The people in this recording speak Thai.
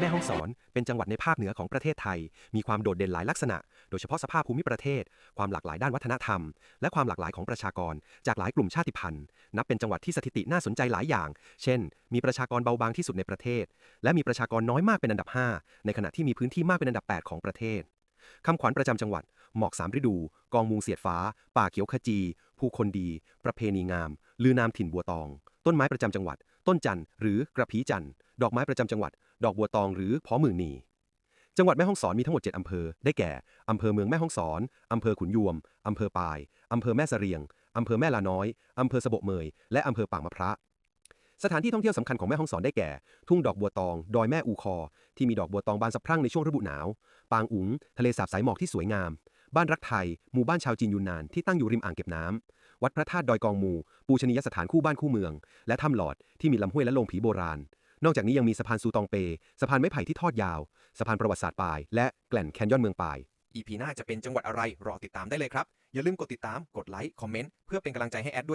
แม่ฮ่องสอนเป็นจังหวัดในภาคเหนือของประเทศไทย มีความโดดเด่นหลายลักษณะ โดยเฉพาะสภาพภูมิประเทศ ความหลากหลายด้านวัฒนธรรม และความหลากหลายของประชากร จากหลายกลุ่มชาติพันธุ์ นับเป็นจังหวัดที่สถิติน่าสนใจหลายอย่าง เช่น มีประชากรเบาบางที่สุดในประเทศ และมีประชากรน้อยมากเป็นอันดับ 5 ในขณะที่มีพื้นที่มากเป็นอันดับ 8 ของประเทศคำขวัญประจำจังหวัด หมอกสามฤดู กองมูงเสียดฟ้า ป่าเขียวขจี ผู้คนดี ประเพณีงาม ลือนามถิ่นบัวตอง ต้นไม้ประจำจังหวัด ต้นจันทร์หรือกระพีจันทร์ดอกไม้ประจำจังหวัด ดอกบัวตองหรือพอหมื่นนีจังหวัดแม่ฮ่องสอนมีทั้งหมด 7 อำเภอ ได้แก่ อำเภอเมืองแม่ฮ่องสอน อำเภอขุนยวม อำเภอปาย อำเภอแม่เสรียง อำเภอแม่ลาน้อย อำเภอสะบกเมย และอำเภอปางมะพร้าสถานที่ท่องเที่ยวสำคัญของแม่ฮ่องสอนได้แก่ ทุ่งดอกบัวตอง ดอยแม่อูคอ ที่มีดอกบัวตองบานสะพรั่งในช่วงฤดูหนาว ปางอุ๋ง ทะเลสาบสายหมอกที่สวยงาม บ้านรักไทย หมู่บ้านชาวจีนยูนนานที่ตั้งอยู่ริมอ่างเก็บน้ำวัดพระธาตุดอยกองมู ปูชนียสถานคู่บ้านคู่เมือง และถ้ำหลอดที่มีลำห้วยและโรงผีโบราณ นอกจากนี้ยังมีสะพานซูตองเป สะพานไม้ไผ่ที่ทอดยาว สะพานประวัติศาสตร์ปาย และแกล่นแคนยอนเมืองปายอีพีหน้าจะเป็นจังหวัดอะไรรอติดตามได้เลยครับ อย่าลืมกดติดตาม กดไลค์ คอมเมนต์ เพื่อเป็นกำลังใจให้แอดด้วย